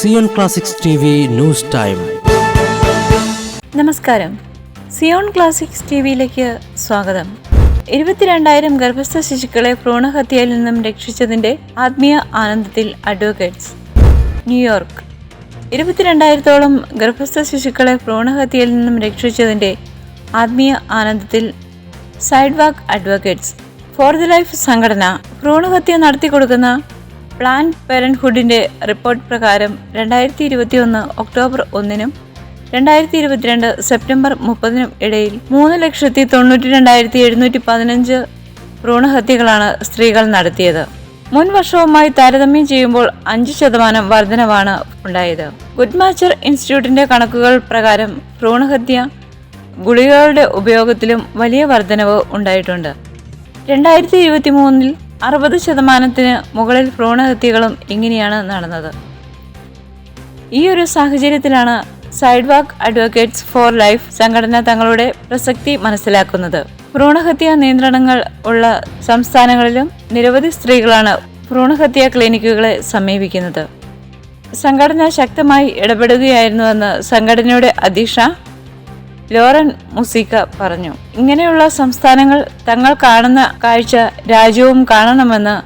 Zion Classics news time. നമസ്കാരം. Zion classics T വിയിലേക്ക് സ്വാഗതം. ഇരുപത്തിരണ്ടായിരം ഗർഭസ്ഥ ശിശുക്കളെ ഭ്രൂണഹത്യയിൽ നിന്നും രക്ഷിച്ചതിന്റെ ആത്മീയ ആനന്ദത്തിൽ അഡ്വക്കേറ്റ്സ്. ന്യൂയോർക്ക്. ഇരുപത്തിരണ്ടായിരത്തോളം ഗർഭസ്ഥ ശിശുക്കളെ ഭ്രൂണഹത്യയിൽ നിന്നും രക്ഷിച്ചതിന്റെ ആത്മീയ ആനന്ദത്തിൽ Sidewalk Advocates. For the Life സംഘടന ഭ്രൂണഹത്യ നടത്തിക്കൊടുക്കുന്ന പ്ലാന്റ് പേരൻഹുഡിന്റെ റിപ്പോർട്ട് പ്രകാരം രണ്ടായിരത്തി ഇരുപത്തി ഒന്ന് ഒക്ടോബർ ഒന്നിനും രണ്ടായിരത്തി ഇരുപത്തിരണ്ട് സെപ്റ്റംബർ മുപ്പതിനും ഇടയിൽ മൂന്ന് ലക്ഷത്തി തൊണ്ണൂറ്റി രണ്ടായിരത്തി എഴുന്നൂറ്റി പതിനഞ്ച് ഭ്രൂണഹത്യകളാണ് സ്ത്രീകൾ നടത്തിയത്. മുൻ വർഷവുമായി താരതമ്യം ചെയ്യുമ്പോൾ അഞ്ച് ശതമാനം വർധനവാണ് ഉണ്ടായത്. ഗുഡ്മാച്ചർ ഇൻസ്റ്റിറ്റ്യൂട്ടിന്റെ കണക്കുകൾ പ്രകാരം ഭ്രൂണഹത്യ ഗുളികകളുടെ ഉപയോഗത്തിലും വലിയ വർധനവ് ഉണ്ടായിട്ടുണ്ട്. രണ്ടായിരത്തി ഇരുപത്തി മൂന്നിൽ അറുപത് ശതമാനത്തിന് മുകളിൽ ഭ്രൂണഹത്യകളും ഇങ്ങനെയാണ് നടന്നത്. ഈ ഒരു സാഹചര്യത്തിലാണ് side walk advocates for life സംഘടന തങ്ങളുടെ പ്രസക്തി മനസ്സിലാക്കുന്നത്. ഭ്രൂണഹത്യാ നിയന്ത്രണങ്ങൾ ഉള്ള സംസ്ഥാനങ്ങളിലും നിരവധി സ്ത്രീകളാണ് ഭ്രൂണഹത്യാ ക്ലിനിക്കുകളെ സമീപിക്കുന്നത്. സംഘടന ശക്തമായി ഇടപെടുകയായിരുന്നുവെന്ന് സംഘടനയുടെ അധ്യക്ഷ ലോറൻ മുസീക്ക പറഞ്ഞു ഇങ്ങനെയുള്ള സംസ്ഥാനങ്ങൾ തങ്ങൾ കാണുന്ന കാഴ്ച രാജ്യവും കാണണമെന്ന്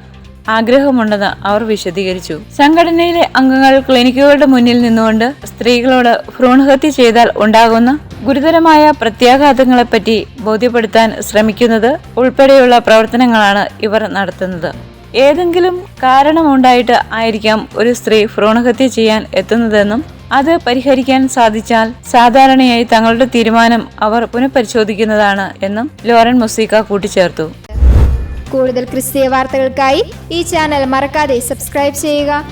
ആഗ്രഹമുണ്ടെന്ന് അവർ വിശദീകരിച്ചു. സംഘടനയിലെ അംഗങ്ങൾ ക്ലിനിക്കുകളുടെ മുന്നിൽ നിന്നുകൊണ്ട് സ്ത്രീകളോട് ഭ്രൂണഹത്യ ചെയ്താൽ ഉണ്ടാകുന്ന ഗുരുതരമായ പ്രത്യാഘാതങ്ങളെപ്പറ്റി ബോധ്യപ്പെടുത്താൻ ശ്രമിക്കുന്നത് ഉൾപ്പെടെയുള്ള പ്രവർത്തനങ്ങളാണ് ഇവർ നടത്തുന്നത്. ഏതെങ്കിലും കാരണമുണ്ടായിട്ട് ആയിരിക്കാം ഒരു സ്ത്രീ ഭ്രൂണഹത്യ ചെയ്യാൻ എത്തുന്നതെന്നും അത് പരിഹരിക്കാൻ സാധിച്ചാൽ സാധാരണയായി തങ്ങളുടെ തീരുമാനം അവർ പുനഃപരിശോധിക്കുന്നതാണ് എന്നും ലോറൻ മുസീക്ക കൂട്ടിച്ചേർത്തു. കൂടുതൽ ക്രിസ്തീയ വാർത്തകൾക്കായി ഈ ചാനൽ മറക്കാതെ സബ്സ്ക്രൈബ് ചെയ്യുക.